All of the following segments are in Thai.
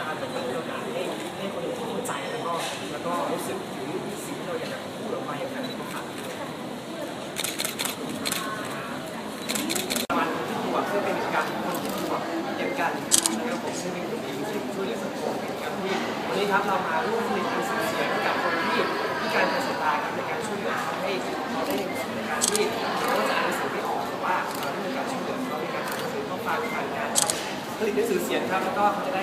ตามแบบเปิดโอกาสให้ให้คนอื่เข้าใจแล้วก็แล้วก็รู้สึกถึงสิ่งที่เราอยากจะพูดออกไปอย่างนั้นก็ผ่านประมาณที่ตัวเพื่อเป็นการที่คนที่ตัวเก็บกันนะครับผมซึ่งเป็นกลุ่มที่ช่วยเหลือสังคมนะครับที่วันนี้ครับเรามาร่วมผลิตการสื่อเสียงกับคนที่พิการทางสายตาครับในการช่วยเหลือทำให้เขาได้ในการที่เขาจะอ่านหนังสือไม่ออกแต่ว่าเราได้มีการช่วยเหลือเขาในการอ่านหนังสือเข้าฟังผ่านการผลิตหนังสือเสียงครับแล้วก็เขาจะได้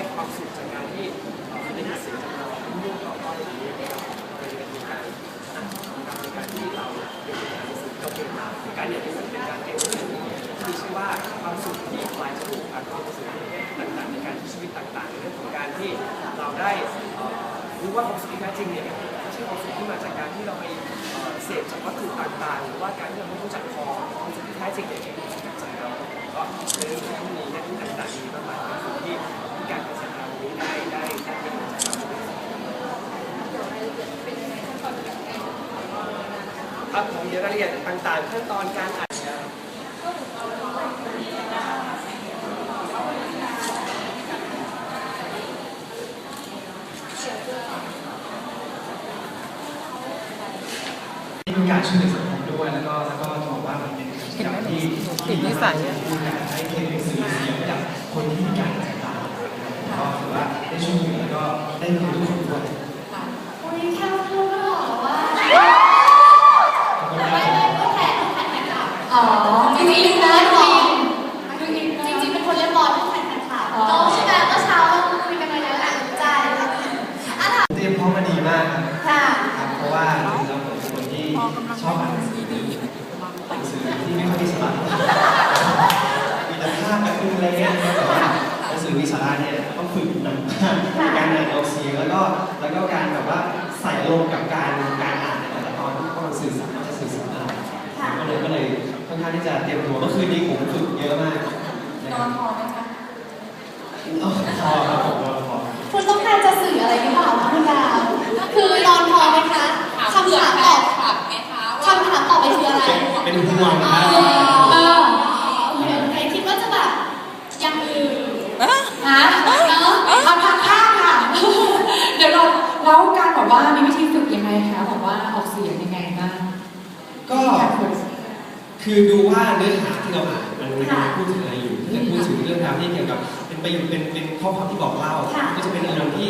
ครับผมเดี๋ยวรายละเอียดต่างๆ ขั้นตอนการอัดนะครับเป็นการช่วยเหลือสังคมด้วยแล้วก็แล้วก็จะบอกว่ามันเป็นกิจกรรมที่ติดนิสัยอะที่ให้เขียนหนังสือเสียงกับคนที่มีการสายตาก็ถือว่าได้ช่วยเหลือแล้วก็ได้เรียนรู้คนด้วย คำถามตอบคำถามตอบไปคืออะไรเป็นห่วงนะเออโอเคโอเคคิดว่าจะแบบอย่างอื่นฮะเนาะเอาทางข้างค่ะ เดี๋ยวเราแล้วการแบบว่ามีวิธีฝึกยังไงคะแบบว่าออกเสียงยังไงบ้างก็คือดูว่าเนื้อหาที่เราอ่านมันมันพูดถึงอะไรอยู่ถ้าเกิดพูดถึงเรื่องราวที่เกี่ยวกับเป็นประโยชน์เป็นเป็นข้อความที่บอกเล่าก็จะเป็นอารมณ์ที่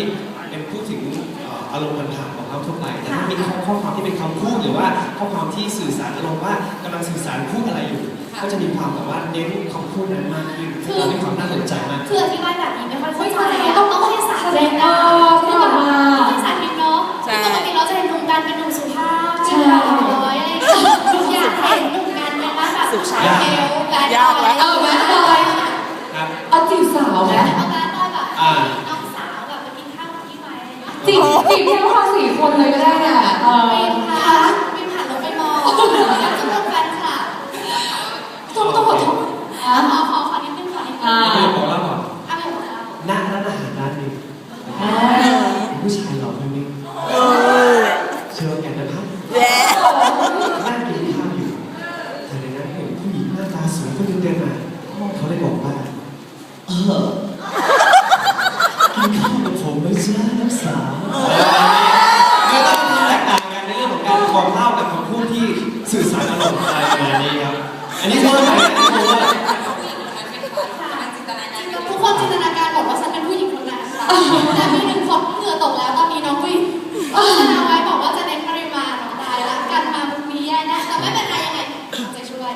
เป็นพูดถึงเอ่ออารมณ์ปัญหาของเราทั่วไปแต่ถ้ามีข้อข้อความที่เป็นคำพูดหรือว่าข้อความที่สื่อสารอารมณ์ว่ากำลังสื่อสารพูดอะไรอยู่ ก็จะมีความแบบว่าเน้นคำพูดนั้นมากขึ้นทำให้ความน่าสนใจมากคืออธิบายแบบนี้ไม่ค่อยเข้าใจอะต้องต้องให้สาธิตเอนะอพูดออกมาต้องให้สาธิตเนาะใช่คือปกติเราจะเห็นหนุ่มกันเป็นหนุ่มสุภาพใช่เรียบร้อยอะไรอย่างเงี้ยอยากเห็นหนุ่มกันเป็นว่าแบบชายเทลแบดยากบแล้อยวเออแบดบอยครับเอาจีบสาวไหมเอาแบดบอยแบบ อะไรอย่างเงี้ยจีบจีบแค่ว่าสี่คนเลยก็ได้น่ะเออปีนผ่านปีนผ่านรถไปมอง แต่มีหนึ่งคนเหงื่อตกแล้วตอนนี้น้องวิ่งพัฒนาไว้บอกว่าจะเน้นปริมาณของตายละกันมาบุกนี้แย่แน่แต่ไม่เป็นไรยังไงเราจะช่วย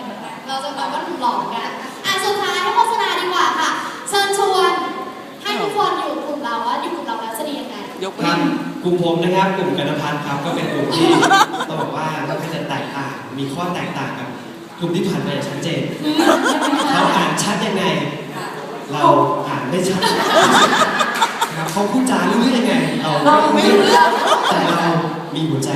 เราจะแบบว่าหนุ่มหล่อกันอะสุดท้ายให้โฆษณาดีกว่าค่ะเชิญชวนให้ทุกคนอยู่กลุ่มเราว่าอยู่กลุ่มเราแล้วจะดียังไงยกครันิ้บวกลุ่มผมนะครับกลุ่มกนพัฒน์ครับก็เป็นกลุ่มที่ต้องบอกว่าค่อนข้างจะแตกต่างมีข้อแตกต่างกับกลุ่มที่ผ่านมาอย่างชัดเจนเขาอ่านชัดยังไง เราอ่านไม่ชัดนะครับ เขาพูดจารู้เรื่องยังไงเราเราไม่รู้เรื่องแต่เรามีหัวใจ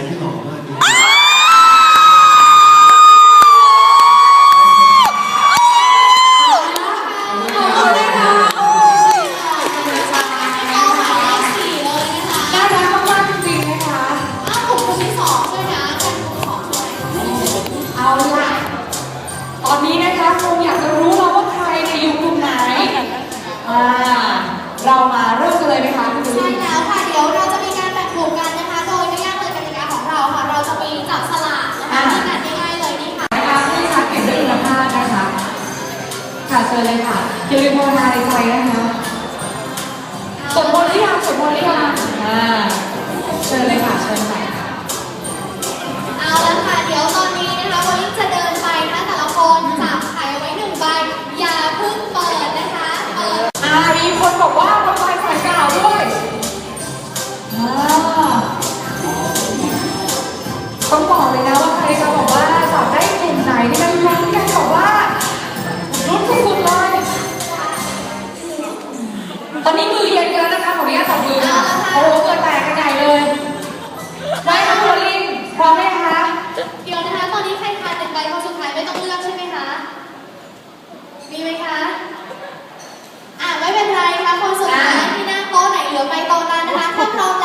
ชิญเลยค่ะอย่าลืมภาวนาในใจนะคะสวดมนต์หรือยังสวดมนต์หรือยังอ่าเชิญเลยค่ะเชิญค่ะเอาละค่ะเดี๋ยวตอนนี้นะคะวันนี้จะเดินไปนะแต่ละคนจับไข่เอาไว้หนึ่งใบอย่าเพิ่งเปิดนะคะเปิดอ่ามีคนบอกว่า ตอนนี้มือเย็นกันแล้วนะคะขออนุญาตจับมือค่ะโอ้โหเกิดแตกกันใหญ่เลยไว้ค่ะคุณลินพร้อมไหมคะเดี๋ยวนะคะ ตอนนี้ใครทานหนึ่งใบคนสุดท้ายไม่ต้องเลือกใช่ไหมคะ มีไหมคะ อะไม่เป็นไรค่ะคนสุดท้ายที่นั่งโต๊ะไหนเหลือไปโต๊ะนั้นนะคะถ้าพร้อมแล้ว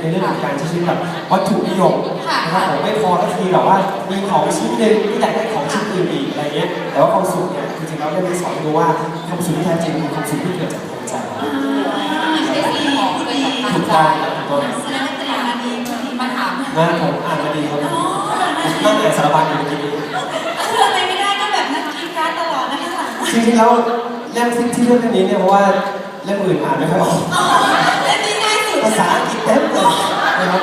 ในเรื่องของการใช้ชีวิตแบบวัตถุนิยมนะครับผมไม่พอก็ทีแบบว่ามีของชิ้นหนึ่งก็อยากได้ของชิ้นอื่นอีกอะไรเงี้ยแต่ว่าความสุขเนี่ยจริงๆแล้วได้มีสอนให้รู้ว่าความสุขที่แท้จริงคือความสุขที่เกิดจากหัวใจใช้สิ่งของเป็นสำคัญถูกใจต้องครับถูกต้องแสดงว่าตลาดนี้บางทีมาถามเนี่ยนะผมอ่านมาดีครับนั่งอ่านสารบัญอยู่เมื่อกี้นี้คืออะไรไม่ได้ก็แบบนักกีฬาตลอดนะคะจริงๆแล้วเล่มที่ที่เลือกเล่มนี้เนี่ยเพราะว่าเล่มอื่นอ่านไม่ค่อยออก ภาษาอังกฤษเต็มเลยนะครับ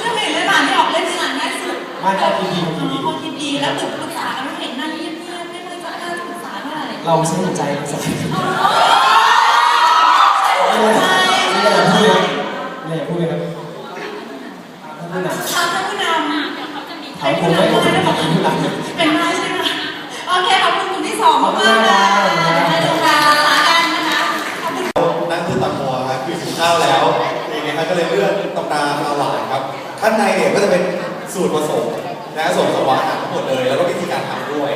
เรื่องไหนไม่ผ่านไม่ออกเล่นนี้อ่านง่ายสุดไม่ก็พีพีพีพีพอคิดดีแล้วตึกปรึกษากันเห็นหน้าเงียบๆไม่เคยจะกล้าปรึกษาเท่าไหร่เราใช้หัวใจภาษาอังกฤษไม่เลยไม่เลยพูดเลยไม่เลยพูดเลยครับท่านผู้นำทางผู้นำถามผมไม่ผมเป็นผู้นำเป็นไม้ใช่ไหมโอเคขอบคุณกลุ่มที่สองมากๆค่ะขอบคุณค่ะกันนะคะ นั่นคือตับหัวครับคือถึงข้าวแล้วอย่าง เรับก็เลยเลือกตำนามาหวานครับ ข้างในเนี่ยก็จะเป็นสูตรผสมนะส่วนผสมอาหารทั้งหมดเลย แล้วก็วิธีการทำด้วย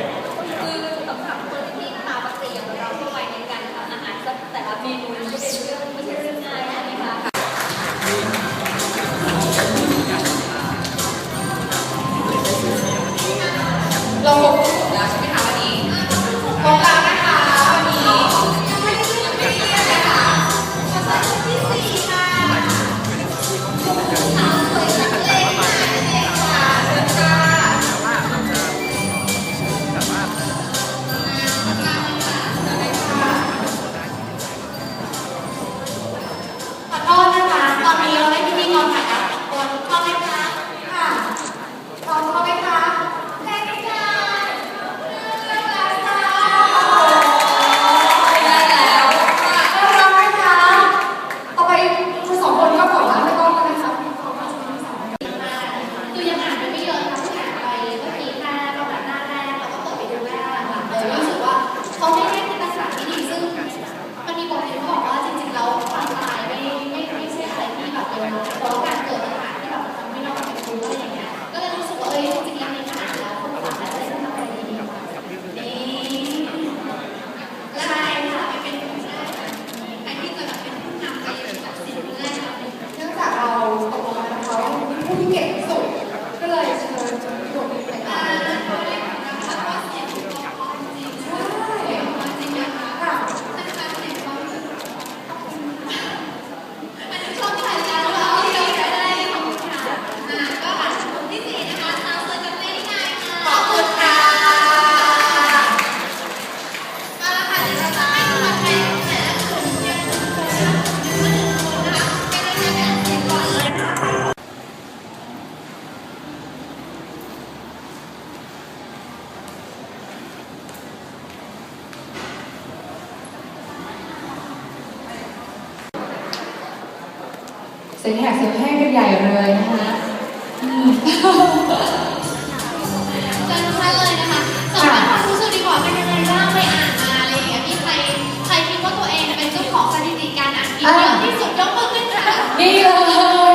อ่านกินเยอะที่สุดยกมือขึ้นค่ะนี่เล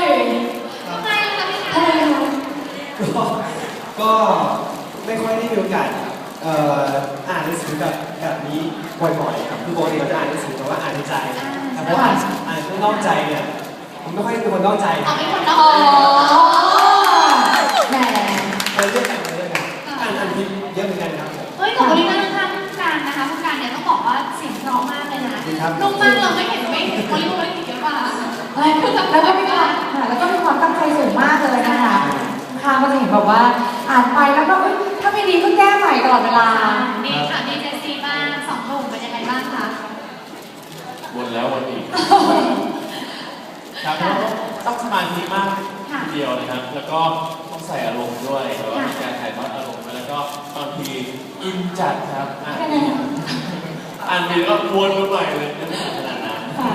ยทำไมล่ะคะพี่คะก็ก็ไม่ค่อยได้มีโอกาสเอ่ออ่านหนังสือแบบแบบนี้บ่อยๆครับคือปกติเราจะอ่านหนังสือแต่ว่าอ่านในใจแต่เพราะว่าอ่านอ่านข้างนอกใจเนี่ยผมไม่ค่อยเป็นคนนอกใจเอเป็นคนนออ๋อกแหมเออเรื่องแต่งเรื่องแต่งอ่านอ่านพิพ์เยอะเหมือนกันครับเฮ้ยขอบริการข้าง บอกว่าเสียงเพราะมากเลยนะดีครับ นุ่มมากเราไม่เห็นไม่เห็นบริการเยอะกว่าแล้วก็มีความค่ะแล้วก็มีความตั้งใจสูงมากเลยนะคะค่ะก็จะเห็นแบบว่าอ่านไปแล้วก็เอ้ยถ้าไม่ดีก็แก้ใหม่ตลอดเวลา นี่ค่ะดีเจซีบ้างสองหนุ่มเป็นยังไงบ้างคะ วนแล้ววนอีก ครับแล้วต้องสมาธิมากทีเดียวนะครับ แล้วก็ต้องใส่อารมณ์ด้วยแล้วก็มีการถ่ายทอดอารมณ์ด้วยแล้วก็บางทีอินจัดครับอ่านยังไง อ่านทีก็วนไปใหม่เลยยังไม่ถึงขนาดนั้นค่ะ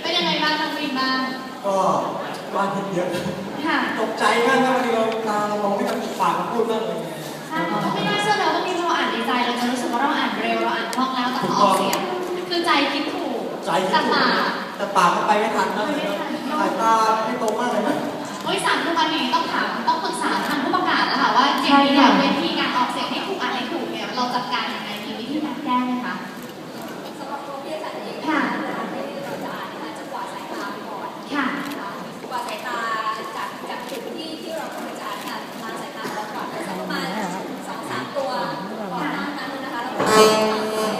เป็นยังไงบ้างน้องวินบ้างก็วาดพิมพ์เยอะค่ะตกใจมากนะบางทีเราตาเรามองไม่ทันปากมันพูดมากเลยใช่ไม่น่าเชื่อเลยว่าบางทีเราอ่านในใจเราจะรู้สึกว่าเราอ่านเร็วเราอ่านคล่องแล้วแต่พอออกเสียงคือใจคิดถูกใจคิดแต่ถูกปากแต่ปากมันไปไม่ทันนะสายตาไม่ตรงมากเลยนะเฮ้ยสามทุกวันนี้ต้องถามต้องปรึกษาทางผู้ประกาศแล้วค่ะว่าจริงๆเนี่ยวิธีการออกเสียงให้ถูกอ่านให้ถูกเนี่ยเราจัดการ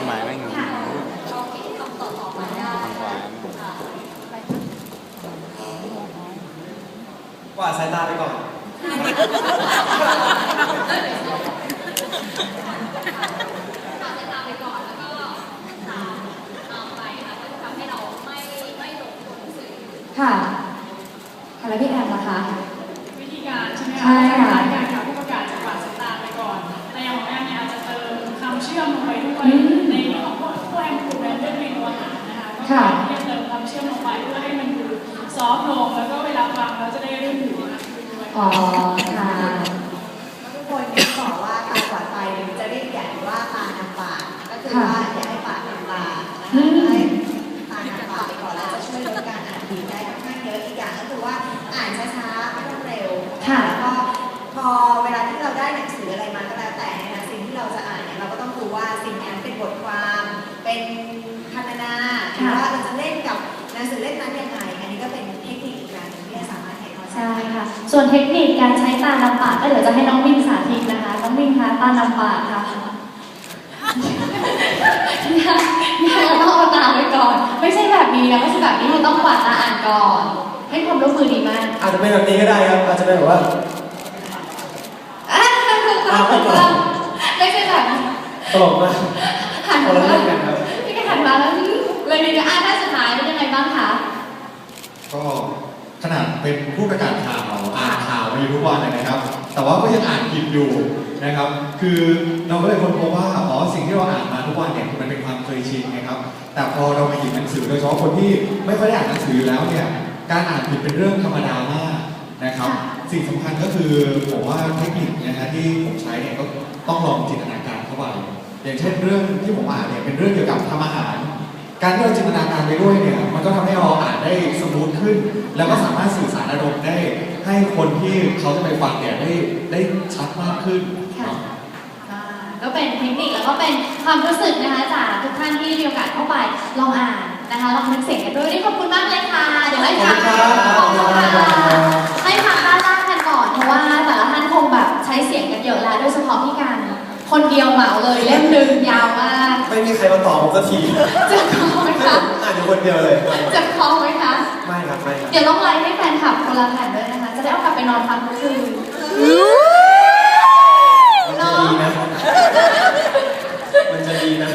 หมายไม่ถึงค่ะเราเขียนคำต่อต่อมาได้ค่ะกวาดสายตาไปก่อนกวาดสายตาไปก่อนแล้วก็ตามตามไปค่ะก็จะทำให้เราไม่ไม่หลงตัวหนังสือค่ะ ค่ะ แล้วพี่แอมล่ะคะ วิธีการใช่ไหมใช่คะค่ะคล้ายกันค่ะ อฟต์ลงแล้วก็เวลาฟังเราจะได้รื่นหูมากขึ้นด้วยอ๋อค่ะทุกคนยังบอกว่าตาขวาไปจะเรียกอย่างว่าตานำปากก็คือว่าอย่าให้ปากนำตานะคะอืมให้ตานำปากไปก่อนแล้วจะช่วยลดการอ่านผิดได้ค่อนข้างเยอะอีกอย่างก็คือว่าอ่านช้าๆไม่ต้องเร็วค่ะแล้วก็พอเวลาที่เราได้หนังสืออะไรมาก็แล้วแต่เนยนะสิ่งที่เราจะอ่านเนี่ยเราก็ต้องดูว่าสิ่งนั้นเป็นบทความเป็นพรรณนาหรือว่าเราจะเล่นกับหนังสือเล่มนั้นยังไง ใช่ค่ะ ส่วนเทคนิคการใช้ตานำปากก็เดี๋ยวจะให้น้องวินสาธิตนะคะ น้องวินคะตานำปากค่ะอย่าอย่าต้องเอาตาไว้ก่อน ไม่ใช่แบบนี้นะไม่ใช่แบบนี้เราต้องกวาดตาอ่านก่อน ให้ความร่วมมือดีมาก อาจจะเป็นแบบนี้ก็ได้ครับ อาจจะเป็นแบบว่าอะอะไม่เป็นไรไม่ใช่แบบนี้ตลกมากหันคนละมาเรื่องกันครับพี่ก็หันมาแล้วอื้อเลยดีนะอะท่านสุดท้ายเป็นยังไงบ้างคะก็ ขนาดเป็นผู้ประกาศข่าวอ่านข่าวมาอยู่ทุกวันนะครับ แต่ว่าก็ยังอ่านผิดอยู่นะครับ คือเราก็เลยค้นพบว่าอ๋อสิ่งที่เราอ่านมาทุกวันเนี่ยคือมันเป็นความเคยชินนะครับ แต่พอเรามาหยิบหนังสือโดยเฉพาะคนที่ไม่ค่อยได้อ่านหนังสืออยู่แล้วเนี่ยการอ่านผิดเป็นเรื่องธรรมดามากนะครับ สิ่งสำคัญก็คือผมว่าเทคนิคนะฮะที่ผมใช้เนี่ยก็ต้องลองจินตนาการเข้าไปอย่างเช่นเรื่องที่ผมอ่านเนี่ยเป็นเรื่องเกี่ยวกับทำอาหาร การที่เราจินตนาการไปด้วยเนี่ยมันก็ทำให้เราอ่านได้สมูทขึ้น แล้วก็สามารถสื่อสารอารมณ์ได้ให้คนที่เขาจะไปฟังเนี่ยได้ได้ชัดมากขึ้นเนาะอ่าก็เป็นเทคนิคแล้วก็เป็นความรู้สึกนะคะจากทุกท่านที่มีโอกาสเข้าไปลองอ่านนะคะลองนึกเสียงกันด้วยวันนี่ขอบคุณมากเลยค่ะ เดี๋ยวให้ฟังขอบคุณครับขอบคุณค่ะให้ฟังด้านล่างกันก่อนเพราะว่าแต่ละท่านคงแบบใช้เสียงกันเยอะแล้วโดยเฉพาะพี่การคนเดียวเหมาเลยเล่มหนึ่งยาวมาก ไม่มีใครมาตอบผมสักทีเจ็บคอไหมให้คะผมอ่านอยู่ คนเดียวเลยเจ็บคอไหมคะ ไม่ครับไม่ครับ เดี๋ยวต้องไลฟ์ให้แฟนคลับคนละแผ่นด้วยนะคะ จะได้เอากลับไปนอนฟังทุกคืนมันจะดีนะ มันจะดีนะ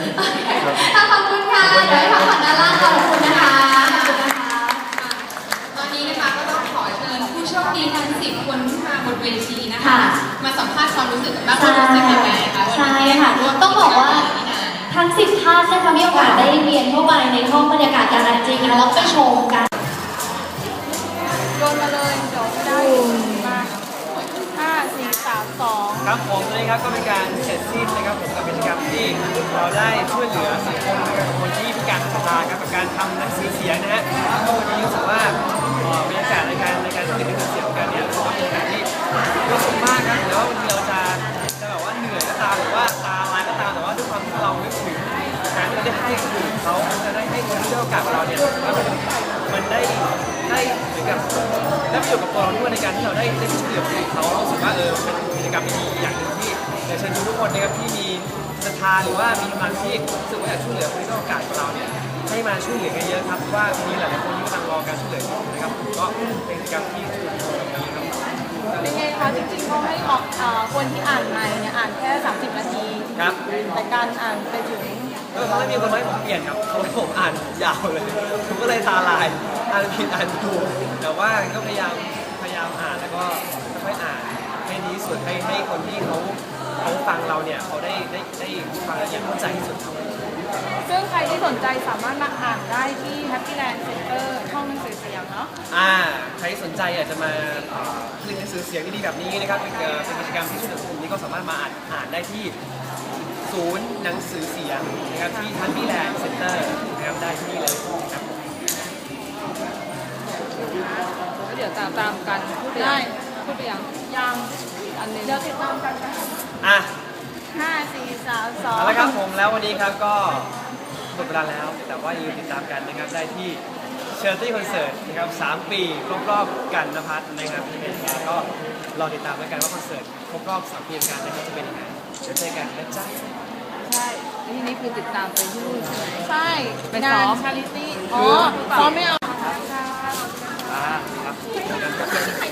ครับค่ะขอบคุณค่ะ เดี๋ยวให้พักผ่อนด้านล่างก่อนขอบคุณนะคะขอบคุณนะคะตอนนี้นะคะก็ต้องขอเชิญผู้โชคดีทั้ง10คนที่มาบนเวทีนะคะค่ะมาสัมภาษณ์ความรู้สึกกันบ้างว่ารู้สึกยังไงคะวันใช่นี้ค่ะร่วมต้องบอกว่า ทั้งสิบท่านนะคะมีโอกาสได้เรียนเข้าไปในห้องบรรยากาศการอ่านจริงนะแล้วไปชมกันโยนมาเลยเดี๋ยวไม่ได้มาห้าสี่สามสองครับผมวันนี้ครับก็เป็นการเสร็จสิ้นนะครับผมกับกิจกรรมที่เราได้ช่วยเหลือสังคมนะครับกับคนที่พิการทางตาครับกับการทำหนังสือเสียงนะฮะก็วันนี้รู้สึกว่าเอ่อบรรยากาศในการในการผลิตหนังสือเสียงกันเนี่ยรู้สึกว่าเป็นบรรยากาศที่มีความสุขมากครับแล้วาวันนี้เราจะจะแบบว่าเหนื่อยก็ตามหรือว่าตาลายก็ตามแต่ว่าด้วยความที่เรานึก ได้ให้คนอื่นเขาจะได้ให้คนที่ได้โอกาสกับเราเนี่ยแล้วมันมันได้ได้เหมือนกับได้ประโยชน์กับตัวเราด้วยในการที่เราได้ได้ช่วยเหลือคนอื่นเขาเรารู้สึกว่าเออเป็นกิจกรรมที่ดีอย่างหนึ่งที่อยากเชิญชวนทุกคนนะครับที่มีศรัทธาหรือว่ามีกำลังที่รู้สึกว่าอยากช่วยเหลือคนที่ได้โอกาสกับเราเนี่ยให้มาช่วยเหลือกันเยอะครับเพราะว่ามีหลายๆคนที่กำลังรอการช่วยเหลืออยู่นะครับผมก็เป็นกิจกรรมที่ช่วยเหลือคนนี้ครับ เป็นไงคะจริงๆเขาให้ออกอ่าคนที่อ่านใหม่เนี่ยอ่านแค่ 30 นาที ครับ แต่การอ่านไปถึง ก็เขาไม่มีคนให้ผมเปลี่ยนครับเขาให้ผมอ่านยาวเลยผมก็เลยตาลายอ่านผิดอ่านถูกแต่ว่าก็พยายามพยายามอ่านแล้วก็ค่อยๆอ่านให้ดีที่สุดให้ให้คนที่เขาเขาฟังเราเนี่ยเขาได้ได้ได้ฟังอย่างเข้าใจที่สุดครับซึ่งใครที่สนใจสามารถมาอ่านได้ที่ Happy Land Center ห้องหนังสือเสียงเนาะอ่าใครสนใจอยากจะมาเอ่อผลิตหนังสือเสียงดีๆแบบนี้นะครับเป็นเอ่อเป็นกิจกรรมที่ช่วยเหลือสังคมนี้ก็สามารถมาอ่านอ่านได้ที่ ศูนย์หนังสือเสียงนะครับที่ทันบี้แลนด์เซ็นเตอร์นะครับได้ที่นี่เลยครับเดี๋ยวตามตามกันพูดไปได้ยังพูดไปยังยังอันหนึงเดี๋ยวติดตามกันนะคะอะห้าสี่สามสองเอาละครับผมแล้ววันนี้ครับก็หมดเวลาแล้ว แต่ว่าอย่าลืมติดตามกันนะครับได้ที่เชอร์ตี้คอนเสิร์ตนะครับสามปีครบรอบกันนภัทรนะครับที่เป็นยังไงก็รอติดตามแล้วกันว่าคอนเสิร์ตครบรอบสามปีของการนะครับจะเป็นยังไงเดี๋ยวเจอกันนะจ๊ะใช่ นี่นี่คือติดตามไปที่นู่นใช่ไหมใช่ไปซ้อมชาริตี้อ๋อซ้อมไม่เอาอ่าครับเจอกันครับ บ๊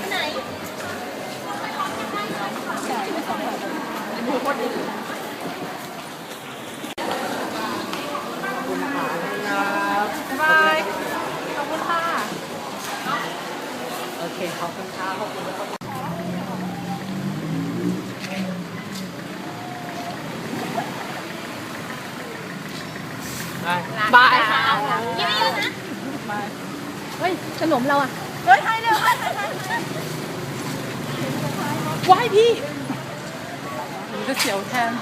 ายบาย ขอบคุณค่ะ โอเคขอบคุณครับขอบคุณทุกคนไป บายค่ะ ยิ้มเยอะนะ เฮ้ย ขนมเราอะ เฮ้ยให้เร็วให้ให้ให้ไหว้พี่หนูจะเสียวแทน